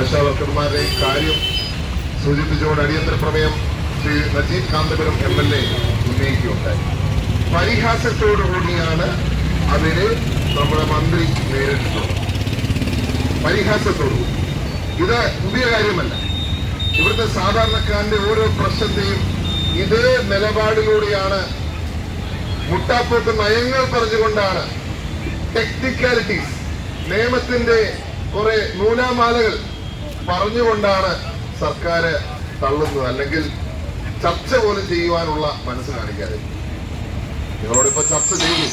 ആശാവർക്കർമാരുടെ കാര്യം സൂചിപ്പിച്ചുകൊണ്ട് അടിയന്തര പ്രമേയം Shri Najeeb Kanthapuram M L A ഉന്നയിക്കുകയുണ്ടായി. പരിഹാസത്തോടുകൂടിയാണ് അതിന് നമ്മുടെ മന്ത്രി നേരിട്ടിട്ടുള്ളത്. പരിഹാസത്തോടുകൂടി. ഇത് പുതിയ കാര്യമല്ല. ഇവിടുത്തെ സാധാരണക്കാരന്റെ ഓരോ പ്രശ്നത്തെയും ഇതേ നിലപാടിലൂടെയാണ് മുട്ടാപ്പോക്ക് നയങ്ങൾ പറഞ്ഞുകൊണ്ടാണ് ടെക്നിക്കാലിറ്റീസ് നിയമത്തിന്റെ കുറെ നൂലാമാലകൾ പറഞ്ഞുകൊണ്ടാണ് സർക്കാർ തള്ളുന്നത്. അല്ലെങ്കിൽ ചർച്ച പോലും ചെയ്യുവാനുള്ള മനസ്സ് കാണിക്കാതെ. നിങ്ങളോടിപ്പോ ചർച്ച ചെയ്തു.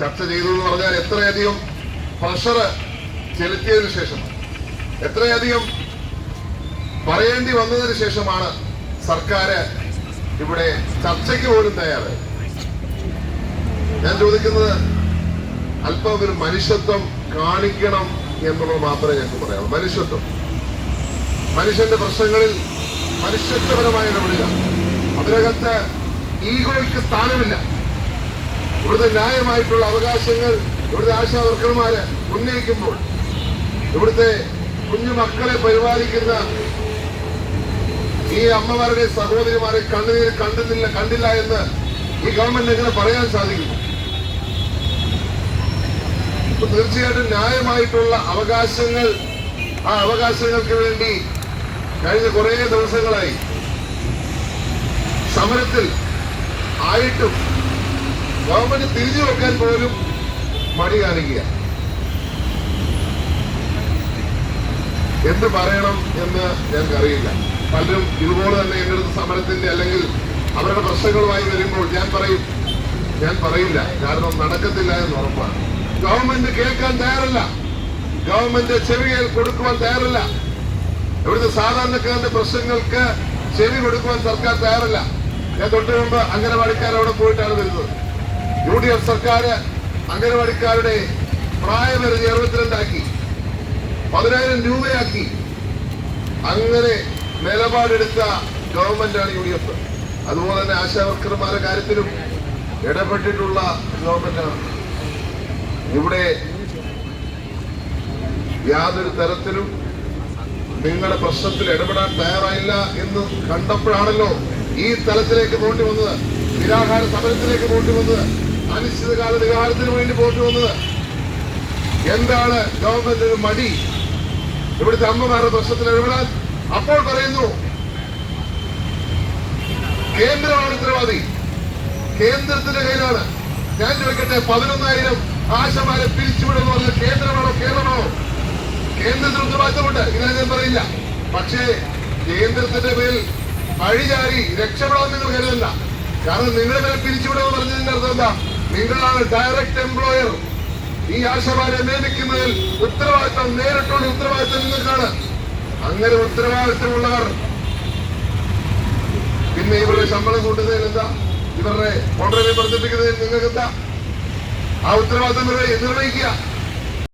ചർച്ച ചെയ്തു എന്ന് പറഞ്ഞാൽ എത്രയധികം പ്രഷർ ചെലുത്തിയതിനു ശേഷം എത്രയധികം പറയേണ്ടി വന്നതിന് ശേഷമാണ് സർക്കാർ ഇവിടെ ചർച്ചയ്ക്ക് പോലും തയ്യാറ് ഞാൻ ചോദിക്കുന്നത് അല്പം ഒരു മനുഷ്യത്വം കാണിക്കണം എന്നുള്ളത് മാത്രമേ ഞങ്ങൾക്ക് പറയാവൂ മനുഷ്യത്വം. മനുഷ്യന്റെ പ്രശ്നങ്ങളിൽ മനുഷ്യത്വപരമായി ഇടപെടുക അതിനകത്ത് ഈഗോയ്ക്ക് സ്ഥാനമില്ല. ഇവിടുത്തെ ന്യായമായിട്ടുള്ള അവകാശങ്ങൾ ഇവിടുത്തെ ആശാ വർക്കർമാര് ഉന്നയിക്കുമ്പോൾ ഇവിടുത്തെ കുഞ്ഞു മക്കളെ പരിപാലിക്കുന്ന ഈ അമ്മമാരുടെ സഹോദരിമാരെ കണ്ണുനീര് കണ്ടില്ല കണ്ടില്ല എന്ന് ഈ ഗവൺമെന്റ് എങ്ങനെ പറയാൻ സാധിക്കും? തീർച്ചയായിട്ടും ന്യായമായിട്ടുള്ള അവകാശങ്ങൾ ആ അവകാശങ്ങൾക്ക് വേണ്ടി കഴിഞ്ഞ കുറേ ദിവസങ്ങളായി സമരത്തിൽ ആയിട്ടും ഗവൺമെന്റ് തിരിഞ്ഞു വെക്കാൻ പോലും മടി കാണിക്കുക എന്ത് പറയണം എന്ന് ഞങ്ങൾക്കറിയില്ല. പലരും ഇതുപോലെ തന്നെ എന്റെ അടുത്ത് സമരത്തിന്റെ അല്ലെങ്കിൽ അവരുടെ പ്രശ്നങ്ങളുമായി വരുമ്പോൾ ഞാൻ പറയും ഞാൻ പറയില്ല. കാരണം നടക്കത്തില്ല എന്ന് ഉറപ്പാണ്. ഗവൺമെന്റ് കേൾക്കാൻ തയ്യാറല്ല. ഗവൺമെന്റ് ചെവികൾ കൊടുക്കുവാൻ തയ്യാറല്ല. ഇവിടുത്തെ സാധാരണക്കാരന്റെ പ്രശ്നങ്ങൾക്ക് ചെവി കൊടുക്കുവാൻ സർക്കാർ തയ്യാറല്ല. ഞാൻ തൊട്ട് മുമ്പ് അംഗനവാടിക്കാർ അവിടെ പോയിട്ടാണ് വരുന്നത്. യു ഡി എഫ് സർക്കാർ അംഗനവാടിക്കാരുടെ പ്രായപരിധി അറുപത്തിരണ്ടാക്കി. പതിനായിരം രൂപയാക്കി. അങ്ങനെ നിലപാടെടുത്ത ഗവൺമെന്റാണ് യു ഡി എഫ് അതുപോലെ തന്നെ ആശാവർക്കർമാരുടെ കാര്യത്തിലും ഇടപെട്ടിട്ടുള്ള ഗവൺമെന്റാണ്. ഇവിടെ യാതൊരു തരത്തിലും നിങ്ങളുടെ പ്രശ്നത്തിൽ ഇടപെടാൻ തയ്യാറായില്ല എന്ന് കണ്ടപ്പോഴാണല്ലോ ഈ തലത്തിലേക്ക് പോണ്ടി വന്നത്. നിരാഹാര സമരത്തിലേക്ക് പോണ്ടി വന്നത്. അനിശ്ചിതകാല നിരാഹാരത്തിന് വേണ്ടി പോണ്ടി വന്നത്. എന്താണ് ഗവൺമെന്റിന് മടി? ഇവിടുത്തെ അമ്മമാരുടെ പ്രശ്നത്തിൽ ഇടപെടാൻ അപ്പോൾ പറയുന്നു കേന്ദ്രമാണ് ഉത്തരവാദി. കേന്ദ്രത്തിന്റെ കയ്യിലാണ്. ഞാൻ ചോദിക്കട്ടെ പതിനൊന്നായിരം ആശമാരെ പിരിച്ചുവിടുന്നു പറഞ്ഞ കേന്ദ്രമാണോ കേരളമാണോ? കേന്ദ്രത്തിന് ഉത്തരവാദിത്തമുണ്ട്. ഇങ്ങനെ ഞാൻ പറയില്ല. പക്ഷേ കേന്ദ്രത്തിന്റെ പേരിൽ വഴിചാരി രക്ഷപ്പെടാൻ നിങ്ങൾ കരുതല്ല കാരണം നിങ്ങളെ പേരെ പിരിച്ചുവിടുമെന്ന് പറഞ്ഞതിന്റെ അർത്ഥം എന്താ? നിങ്ങളാണ് ഡയറക്റ്റ് എംപ്ലോയർ ഈ ആശമാരെ നിയമിക്കുന്നതിൽ ഉത്തരവാദിത്തം നേരിട്ടുള്ള ഉത്തരവാദിത്തം നിങ്ങൾക്കാണ്. അങ്ങനെ ഉത്തരവാദിത്തമുള്ളവർ പിന്നെ ഇവരുടെ ശമ്പളം കൂട്ടുന്നതിൽ എന്താ? ഇവരുടെ ഓർഡറിനെ വർദ്ധിപ്പിക്കുന്നതിൽ നിങ്ങൾക്ക് എന്താ ആ ഉത്തരവാദിത്തം നിർവഹി- നിർവഹിക്കുക.